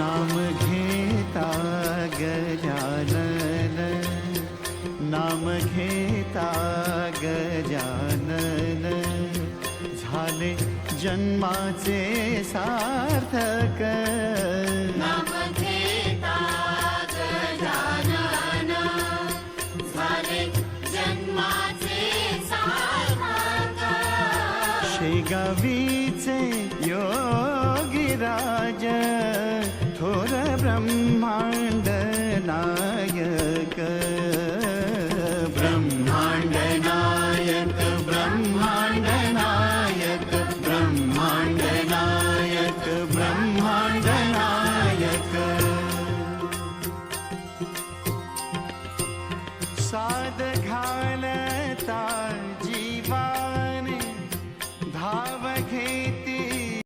नाम घेता गजानन नाम घेता गजानन झाले जन्माचे सार्थक. नाम घेता गजानन झाले जन्माचे सार्थक. शेगावीचे ध्वज थोर ब्रह्माण्ड नायक। ब्रह्माण्ड नायक ब्रह्माण्ड नायक ब्रह्माण्ड नायक ब्रह्माण्ड नायक। साध